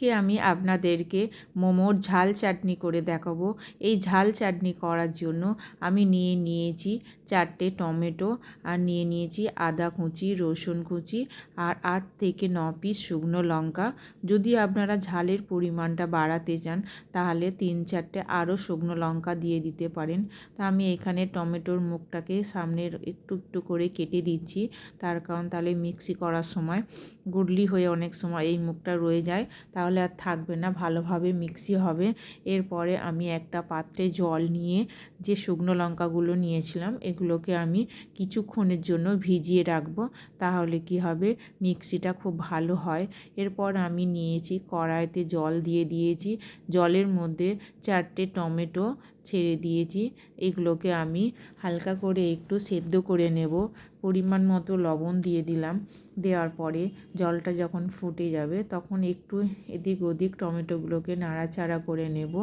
আজকে আমি আপনাদেরকে মোমোর ঝাল চাটনি করে দেখাবো। এই ঝাল চাটনি করার জন্য আমি নিয়ে নিয়েছি চারটে টমেটো, আর নিয়ে নিয়েছি আদা কুচি, রসুন কুচি, আর আট থেকে ন পিস শুকনো লঙ্কা। যদি আপনারা ঝালের পরিমাণটা বাড়াতে চান, তাহলে তিন চারটে আরও শুকনো লঙ্কা দিয়ে দিতে পারেন। তা আমি এখানে টমেটোর মুখটাকে সামনের একটু একটু করে কেটে দিচ্ছি, তার কারণ তাহলে মিক্সি করার সময় গুডলি হয়ে অনেক সময় এই মুখটা রয়ে যায়, তাহলে আর থাকবে না, ভালোভাবে মিক্সি হবে। এরপরে আমি একটা পাত্রে জল নিয়ে যে শুকনো লঙ্কাগুলো নিয়েছিলাম, এগুলোকে আমি কিছুক্ষণের জন্য ভিজিয়ে রাখব, তাহলে কি হবে, মিক্সিটা খুব ভালো হয়। এরপর আমি নিয়েছি কড়াইতে জল দিয়ে দিয়েছি। জলের মধ্যে চারটে টমেটো ছেড়ে দিয়েছি। এগুলোকে আমি হালকা করে একটু সেদ্ধ করে নেব। পরিমাণ মতো লবণ দিয়ে দিলাম। দেওয়ার পরে জলটা যখন ফুটে যাবে তখন একটু এদিক ওদিক টমেটোগুলোকে নাড়াচাড়া করে নেব।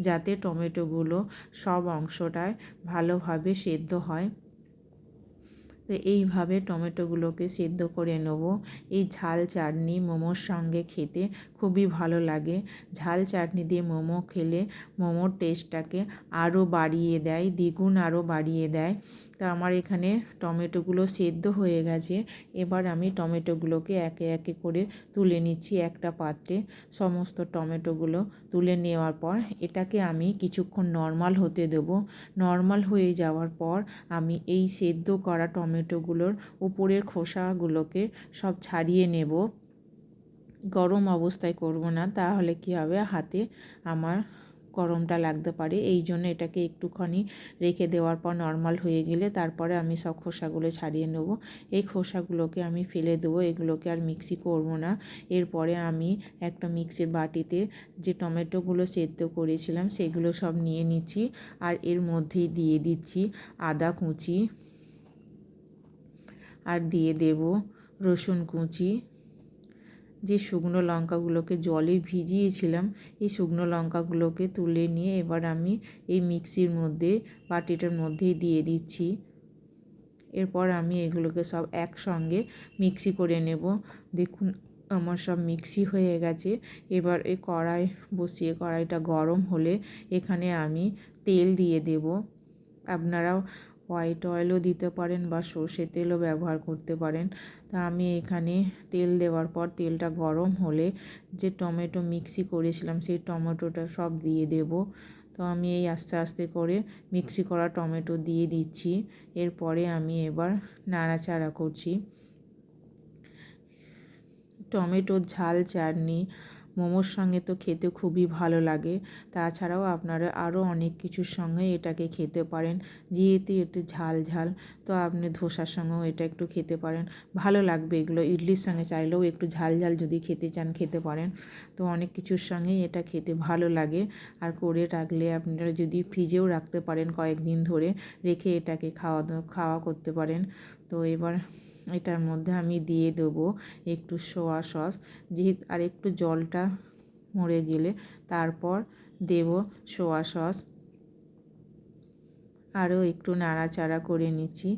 যাতে টমেটোগুলো সব অংশটায় ভালোভাবে সেদ্ধ হয়। তো এইভাবে টমেটোগুলোকে সেদ্ধ করে নেব। এই ঝাল চাটনি মোমোর সঙ্গে খেতে খুবই ভালো লাগে। ঝাল চাটনি দিয়ে মোমো খেলে মোমোর টেস্টটাকে আরও বাড়িয়ে দেয়, দ্বিগুণ আরও বাড়িয়ে দেয়। তো আমার এখানে টমেটোগুলো সেদ্ধ হয়ে গেছে। এবার আমি টমেটোগুলোকে একে একে করে তুলে নিচ্ছি একটা পাত্রে। সমস্ত টমেটোগুলো তুলে নেওয়ার পর এটাকে আমি কিছুক্ষণ নর্মাল হতে দেবো। নর্মাল হয়ে যাওয়ার পর আমি এই সেদ্ধ করা টমেটোগুলোর উপরের খোসাগুলোকে সব ছাড়িয়ে নেব। গরম অবস্থায় করব না, তাহলে কি হবে? হাতে আমার গরমটা লাগতে পারে। এই জন্য এটাকে একটুখানি রেখে দেওয়ার পর নর্মাল হয়ে গেলে তারপরে আমি সব খোসাগুলো ছাড়িয়ে নেব। এই খোসাগুলোকে আমি ফেলে দেবো। এগুলোকে আর মিক্সি করব না। এরপরে আমি একটা মিক্সির বাটিতে যে টমেটোগুলো সেদ্ধ করেছিলাম, সেগুলো সব নিয়ে নিচ্ছি। আর এর মধ্যেই দিয়ে দিচ্ছি আদা কুচি। আর দিয়ে দেব রসুন কুচি। যে শুকনো লঙ্কাগুলোকে জলে ভিজিয়েছিলাম, এই শুকনো লঙ্কাগুলোকে তুলে নিয়ে এবার আমি এই মিক্সির মধ্যে, বাটিটার মধ্যেই দিয়ে দিচ্ছি। এরপর আমি এগুলোকে সব একসঙ্গে মিক্সি করে নেব। দেখুন, আমার সব মিক্সি হয়ে গেছে। এবার এই কড়াই, বসিয়ে কড়াইটা গরম হলে এখানে আমি তেল দিয়ে দেব। আপনারাও হোয়াইট অয়েলও দিতে পারেন বা সর্ষে তেলও ব্যবহার করতে পারেন। তা আমি এখানে তেল দেওয়ার পর তেলটা গরম হলে যে টমেটো মিক্সি করেছিলাম সেই টমেটোটা সব দিয়ে দেব। তো আমি এই আস্তে আস্তে করে মিক্সি করা টমেটো দিয়ে দিচ্ছি। এরপরে আমি এবার নাড়াচাড়া করছি। টমেটোর ঝাল চাটনি মোমোর সঙ্গে তো খেতে খুবই ভালো লাগে। তাছাড়াও আপনারা আরও অনেক কিছুর সঙ্গে এটাকে খেতে পারেন। যেহেতু একটু ঝাল ঝাল, তো আপনি ধোসার সঙ্গেও এটা একটু খেতে পারেন। ভালো লাগবে এগুলো। ইডলির সঙ্গে চাইলেও একটু ঝাল ঝাল যদি খেতে চান, খেতে পারেন। তো অনেক কিছুর সঙ্গেই এটা খেতে ভালো লাগে। আর করে রাখলে আপনারা যদি ফ্রিজেও রাখতে পারেন কয়েকদিন ধরে, রেখে এটাকে খাওয়া খাওয়া করতে পারেন। তো এবার এটার মধ্যে আমি দিয়ে দেবো একটু সোয়া সস। যেহেতু আর একটু জলটা মরে গেলে তারপর দেব সোয়া সস। আরও একটু নাড়াচাড়া করে নিচ্ছি।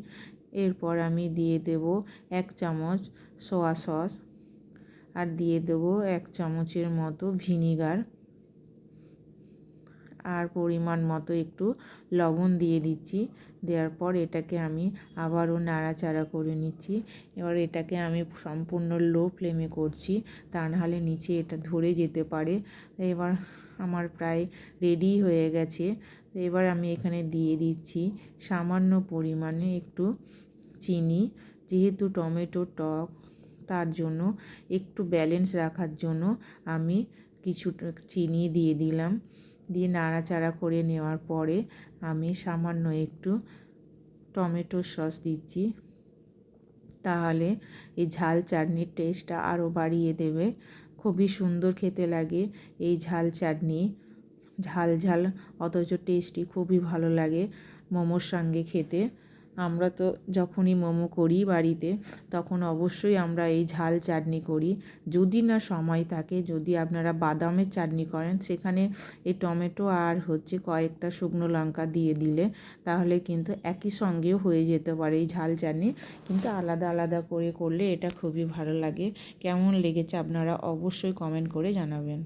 এরপর আমি দিয়ে দেব এক চামচ সোয়া সস। আর দিয়ে দেব এক চামচের মতো ভিনিগার। আর পরিমাণ মতো একটু লবণ দিয়ে দিচ্ছি। দেওয়ার পর এটাকে আমি আবারও নাড়াচাড়া করে নিচ্ছি। এবার এটাকে আমি সম্পূর্ণ লো ফ্লেমে করছি, তা নাহলে নিচে এটা ধরে যেতে পারে। এবার আমার প্রায় রেডি হয়ে গেছে। এবার আমি এখানে দিয়ে দিচ্ছি সামান্য পরিমাণে একটু চিনি। যেহেতু টমেটো টক, তার জন্য একটু ব্যালেন্স রাখার জন্য আমি কিছুটা চিনি দিয়ে দিলাম। দিয়ে নাড়াচাড়া করে নেওয়ার পরে আমি সামান্য একটু টমেটো সস দিচ্ছি। তাহলে এই ঝাল চাটনির টেস্টটা আরও বাড়িয়ে দেবে। খুবই সুন্দর খেতে লাগে এই ঝাল চাটনি। ঝাল ঝাল, অথচ টেস্টি, খুবই ভালো লাগে মোমোর সঙ্গে খেতে। আমরা তো যখনই মোমো করি বাড়িতে, তখন অবশ্যই আমরা এই ঝাল চাটনি করি। যদি না সময় থাকে, যদি আপনারা বাদামের চাটনি করেন, সেখানে এই টমেটো আর হচ্ছে কয়েকটা শুকনো লঙ্কা দিয়ে দিলে তাহলে কিন্তু একই সঙ্গেও হয়ে যেতে পারে এই ঝাল চাটনি। কিন্তু আলাদা আলাদা করে করলে এটা খুবই ভালো লাগে। কেমন লেগেছে আপনারা অবশ্যই কমেন্ট করে জানাবেন।